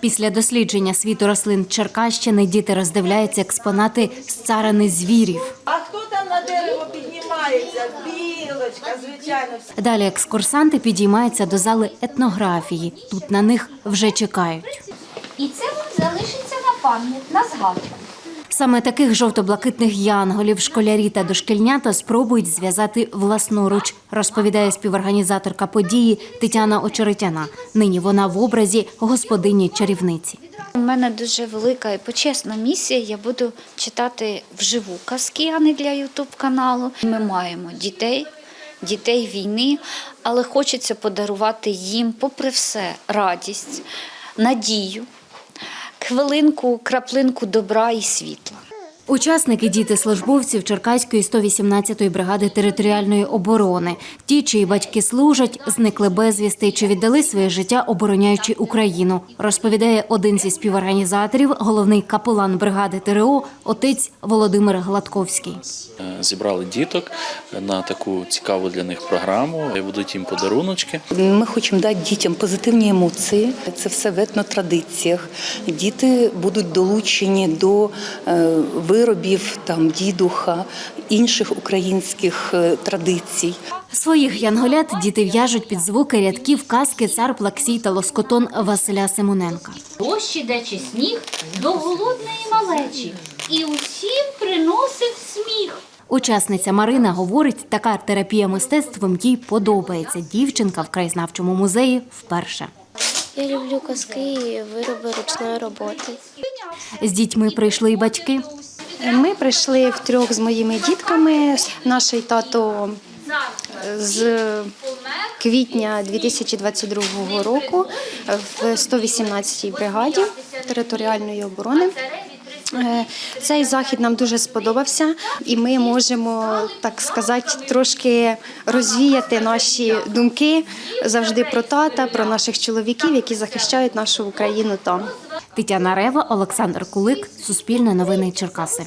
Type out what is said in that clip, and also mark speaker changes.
Speaker 1: Після дослідження світу рослин Черкащини діти роздивляються експонати з царини звірів.
Speaker 2: А хто там на дерево піднімається? Білочка, звичайно.
Speaker 1: Далі екскурсанти підіймаються до зали етнографії. Тут на них вже чекають.
Speaker 3: І це вам залишиться на пам'ять, на згадку.
Speaker 1: Саме таких жовто-блакитних янголів школярі та дошкільнята спробують зв'язати власноруч, розповідає співорганізаторка події Тетяна Очеретяна. Нині вона в образі господині чарівниці.
Speaker 3: У мене дуже велика і почесна місія. Я буду читати вживу казки, а не для Ютуб каналу. Ми маємо дітей, дітей війни, але хочеться подарувати їм, попри все, радість, надію, хвилинку, краплинку добра і світла.
Speaker 1: Учасники діти службовців Черкаської 118-ї бригади територіальної оборони. Ті, чиї батьки служать, зникли безвісти чи віддали своє життя, обороняючи Україну. Розповідає один зі співорганізаторів, головний капелан бригади ТРО, отець Володимир Гладковський.
Speaker 4: Зібрали діток на таку цікаву для них програму. Будуть їм подаруночки.
Speaker 5: Ми хочемо дати дітям позитивні емоції. Це все в етнотрадиціях. Діти будуть долучені до е, виробів там дідуха, інших українських е, традицій.
Speaker 1: Своїх янголят діти в'яжуть під звуки рядків казки цар Плаксій та лоскотон Василя Симоненка.
Speaker 6: Дощ іде чи сніг до голодної малечі і усім приносить сміх.
Speaker 1: Учасниця Марина говорить, така терапія мистецтвом їй подобається. Дівчинка в краєзнавчому музеї вперше.
Speaker 7: Я люблю казки і вироби ручної роботи.
Speaker 1: З дітьми прийшли й батьки.
Speaker 8: Ми прийшли втрьох з моїми дітками. Наш тато з квітня 2022 року в 118-й бригаді територіальної оборони. Е, Цей захід нам дуже сподобався, і ми можемо так сказати трошки розвіяти наші думки завжди про тата, про наших чоловіків, які захищають нашу Україну там.
Speaker 1: Тетяна Рева, Олександр Кулик, Суспільне новини Черкаси.